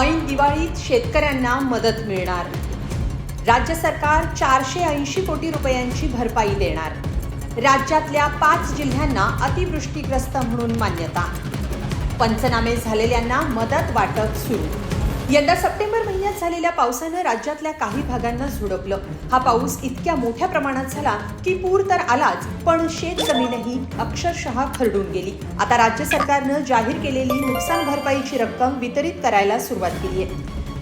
ऐन दिवाळीत शेतकऱ्यांना मदत मिळणार. राज्य सरकार चारशे ऐंशी कोटी रुपयांची भरपाई देणार. राज्यातल्या पाच जिल्ह्यांना अतिवृष्टीग्रस्त म्हणून मान्यता. पंचनामे झालेल्यांना मदत वाटप सुरू. यंदा सप्टेंबर महिन्यात झालेल्या पावसानं राज्यातल्या काही भागांना झुडपलं. हा पाऊस इतक्या मोठ्या प्रमाणात झाला की पूर तर आलाच पण शेत जमीनही अक्षरशः खरडून गेली. आता राज्य सरकारनं जाहीर केलेली नुकसान भरपाईची रक्कम वितरित करायला सुरुवात केली आहे.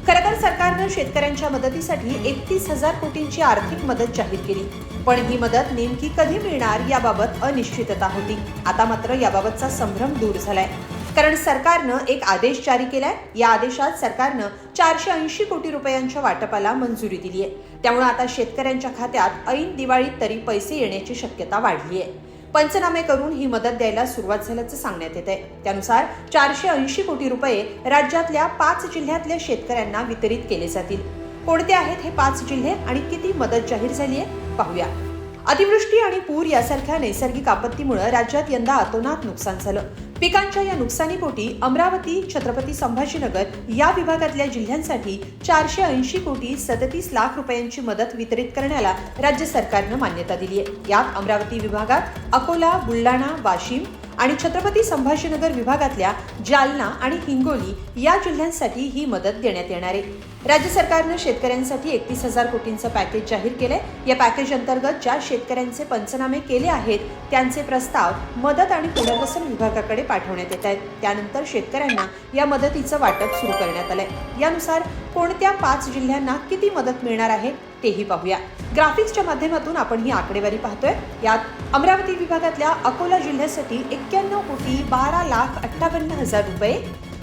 खरं तर सरकारनं शेतकऱ्यांच्या मदतीसाठी एकतीस हजार कोटींची आर्थिक मदत जाहीर केली. पण ही मदत नेमकी कधी मिळणार याबाबत अनिश्चितता होती. आता मात्र याबाबतचा संभ्रम दूर झालाय. कारण सरकारनं एक आदेश जारी केलाय. या आदेशात सरकारनं चारशे ऐंशी कोटी रुपयांच्या वाटपाला मंजुरी दिली आहे. त्यामुळे आता शेतकऱ्यांच्या खात्यात ऐन दिवाळीत तरी पैसे येण्याची शक्यता वाढली आहे. पंचनामे करून ही मदत द्यायला सुरुवात झाल्याचं सांगण्यात येत आहे त्यानुसार चारशे ऐंशी कोटी रुपये राज्यातल्या पाच जिल्ह्यातल्या शेतकऱ्यांना वितरित केले जातील. कोणते आहेत हे पाच जिल्हे आणि किती मदत जाहीर झाली आहे? पाहूया. अतिवृष्टी आणि पूर यासारख्या नैसर्गिक आपत्तीमुळे राज्यात यंदा अतोनात नुकसान झालं. पिकांच्या या नुकसानीपोटी अमरावती छत्रपती संभाजीनगर या विभागातल्या जिल्ह्यांसाठी चारशे ऐंशी कोटी सदतीस लाख रुपयांची मदत वितरित करण्याला राज्य सरकारनं मान्यता दिली आहे. यात अमरावती विभागात अकोला बुलढाणा वाशिम आणि छत्रपती संभाजीनगर विभागातल्या जालना आणि हिंगोली या जिल्ह्यांसाठी ही मदत देण्यात येणार आहे. राज्य सरकारनं शेतकऱ्यांसाठी एकतीस हजार कोटींचं पॅकेज जाहीर केलंय. या पॅकेज अंतर्गत ज्या शेतकऱ्यांचे पंचनामे केले आहेत त्यांचे प्रस्ताव मदत आणि पुनर्वसन विभागाकडे पाठवण्यात येत आहेत. त्यानंतर शेतकऱ्यांना या मदतीचं वाटप सुरू करण्यात आलंय. यानुसार कोणत्या पाच जिल्ह्यांना किती मदत मिळणार आहे? तेही पाहूया. ग्राफिक्सच्या माध्यमातून आपण ही आकडेवारी पाहतोय. यात अमरावती विभागातल्या अकोला जिल्ह्यासाठी एक्क्याण्णव कोटी बारा लाख अठ्ठावन्न हजार रुपये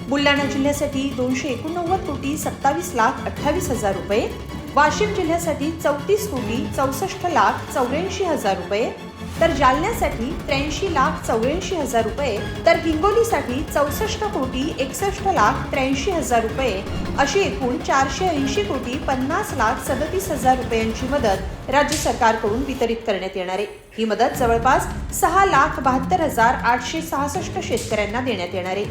बुलढाणा जिल्ह्यासाठी दोनशे एकोणनव्वद कोटी सत्तावीस लाख अठ्ठावीस हजार रुपये वाशिम जिल्ह्यासाठी चौतीस कोटी चौसष्ट लाख चौऱ्याऐंशी हजार रुपये तर जालन्यासाठी त्र्याऐंशी लाख चौऱ्याऐंशी हजार रुपये तर हिंगोलीसाठी चौसष्ट कोटी एकसष्ट लाख त्र्याऐंशी हजार रुपये अशी एकूण चारशे ऐंशी कोटी पन्नास लाख सदतीस हजार रुपयांची मदत राज्य सरकारकडून वितरित करण्यात येणार आहे. ही मदत जवळपास सहा लाख बहात्तर हजार आठशे सहासष्ट शेतकऱ्यांना देण्यात येणार आहे.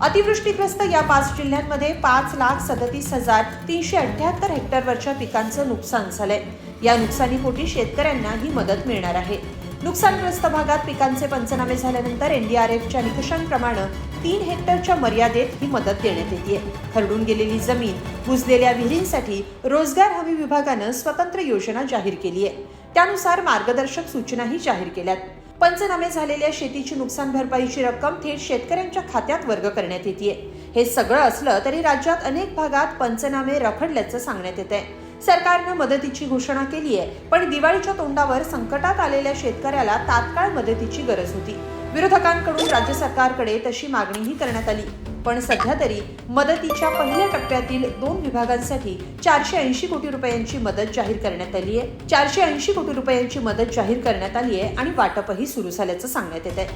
अतिवृष्टीग्रस्त या पाच जिल्ह्यांमध्ये पाच लाख सदतीस हजार तीनशे अठ्ठ्याहत्तर हेक्टरवरच्या पिकांचं नुकसान झालंय. या नुकसानीपोटी शेतकऱ्यांना ही मदत मिळणार आहे. नुकसानग्रस्त भागात पिकांचे पंचनामे झाल्यानंतर एनडीआरएफच्या निकषांप्रमाणे तीन हेक्टरच्या मर्यादेत ही मदत देण्यात येते खरडून गेलेली जमीन बुजलेल्या विहिरींसाठी रोजगार हमी विभागानं स्वतंत्र योजना जाहीर केली आहे. त्यानुसार मार्गदर्शक सूचनाही जाहीर केल्यात. पंचनामे झालेल्या शेतीची नुकसान भरपाईची रक्कम थेट शेतकऱ्यांच्या खात्यात वर्ग करण्यात येते हे सगळं असलं तरी राज्यात अनेक भागात पंचनामे रखडल्याचं सांगण्यात येत आहे सरकारनं मदतीची घोषणा केली आहे. पण दिवाळीच्या तोंडावर संकटात आलेल्या शेतकऱ्याला तात्काळ मदतीची गरज होती. विरोधकांकडून राज्य सरकारकडे तशी मागणीही करण्यात आली. पण सध्या तरी मदतीच्या पहिल्या टप्प्यातील दोन विभागांसाठी चारशे ऐंशी कोटी रुपयांची मदत जाहीर करण्यात आली आहे. चारशे ऐंशी कोटी रुपयांची मदत जाहीर करण्यात आली आहे आणि वाटपही सुरू झाल्याचं सांगण्यात येत आहे.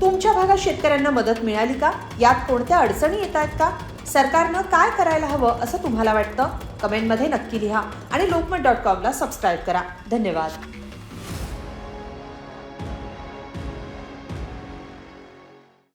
तुमच्या भागात शेतकऱ्यांना मदत मिळाली का? यात कोणत्या अडचणी येत आहेत का? सरकारनं काय करायला हवं असं तुम्हाला वाटतं? कमेंटमध्ये नक्की लिहा आणि लोकमत डॉट कॉमला सबस्क्राईब करा. धन्यवाद.